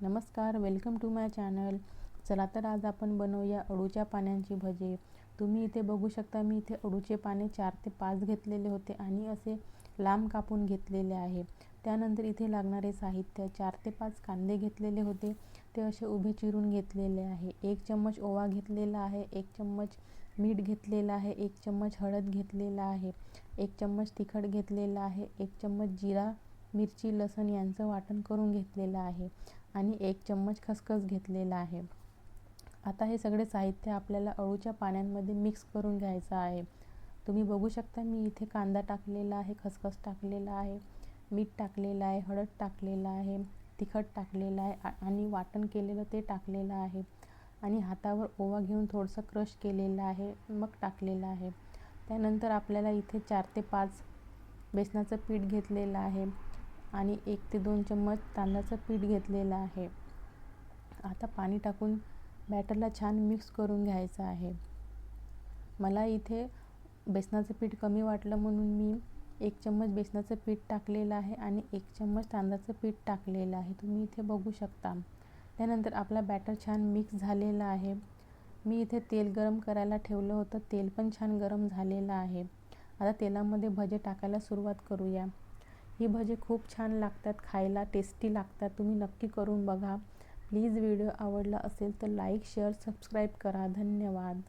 नमस्कार welcome to my channel चला तर आज आपण बनवूया अळूच्या पाण्यांची भजे. तुम्ही इथे बघू शकता मी इथे अळूचे पाने चार ते पाच घेतलेले होते आणि असे लांब कापून घेतलेले आहे. त्यानंतर इथे लागणारे साहित्य चार ते पाच कांदे घेतलेले होते. ते असे उभे चिरून घेतलेले आहे. एक चम्मच ओवा घेतलेला आहे एक चम्मच मीठ घेतलेलं आहे एक चम्मच हळद घेतलेला आहे एक चम्मच तिखट घेतलेला आहे एक चम्मच जिरा मिरची लसण यांचं वाटण करून घेतलेलं आहे. आणि एक चम्मच खसखस घेतलेला आहे. आता हे सगळे साहित्य आपल्याला अळूच्या पाण्यामध्ये मिक्स करून घ्यायचं आहे. तुम्ही बघू शकता मी इथे कांदा टाकलेला आहे खसखस टाकलेला आहे मीठ टाकलेलं आहे हळद टाकलेलं आहे तिखट टाकलेलं आहे आणि वाटण केलेलं ते टाकलेलं आहे. आणि हातावर ओवा घेऊन थोडंसं क्रश केलेलं आहे मग टाकलेलं आहे. त्यानंतर आपल्याला इथे चार ते पाच बेसनाचं पीठ घेतलेलं आहे. आणि एक ते दोन चम्मच तांदळाचं पीठ घेतलेलं आहे. आता पाणी टाकून बॅटरला छान मिक्स करून घ्यायचं आहे. मला इथे बेसनाचं पीठ कमी वाटलं म्हणून मी एक चम्मच बेसनाचं पीठ टाकलेलं आहे आणि एक चम्मच तांदळाचं पीठ टाकलेलं आहे. तुम्ही इथे बघू शकता. त्यानंतर आपला बॅटर छान मिक्स झालेला आहे. मी इथे तेल गरम करायला ठेवलं होतं. तेल पण छान गरम झालेलं आहे. आता तेलामध्ये भजे टाकायला सुरुवात करूया. ही भजे खूप छान लागतात खायला टेस्टी लागतात. तुम्ही नक्की करून बघा. प्लीज व्हिडिओ आवडला असेल तर लाईक शेअर सबस्क्राईब करा. धन्यवाद.